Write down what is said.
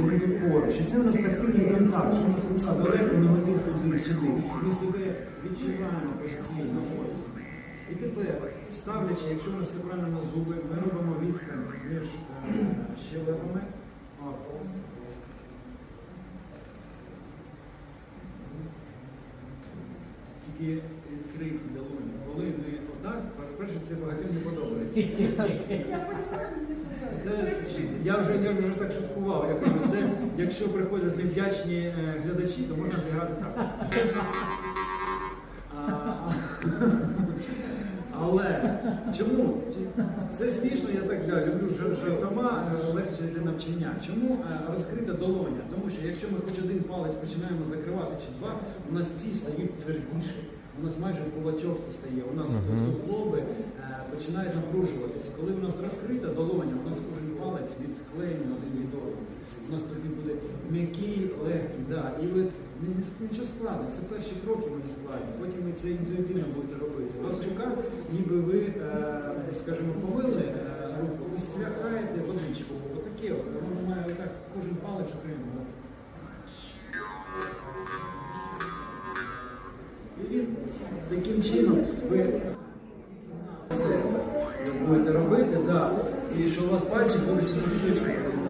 він поруч. І це у нас тактильний контакт, що нас рука далеко, але ми сюди. Себе відчуваємо постійно. Ось. І тепер, ставлячи, якщо ми все правильно на зуби, ми робимо відстань між е, щелепами. Тільки відкриті долоні. Коли ми отак, перше це багатьом не подобається. Це, я, вже, я вже так шуткував. Я кажу, це якщо приходять невдячні е, глядачі, то можна зіграти так. Але чому? Це смішно, я так да, люблю жар- жартома, е, легше йде навчання. Чому е, розкрита долоня? Тому що якщо ми хоч один палець починаємо закривати чи два, у нас ці стають твердіше. У нас майже в кулачок це стає. У нас суглоби починають напружуватися. Коли у нас розкрита долоня, у нас кожен палець відклеєний один від одного. У нас тоді буде м'який, легкий, да. І ви ні- ні- нічого складно. Це перші кроки вони складні. Потім ви це інтуїтивно будете робити. У вас рука, ніби ви, е, скажімо, помили е, руку і стряхаєте водичку. Отаке, от. воно має отак кожен палець окремо. І він таким чином ви будете робити. І що у вас пальці будуть сюди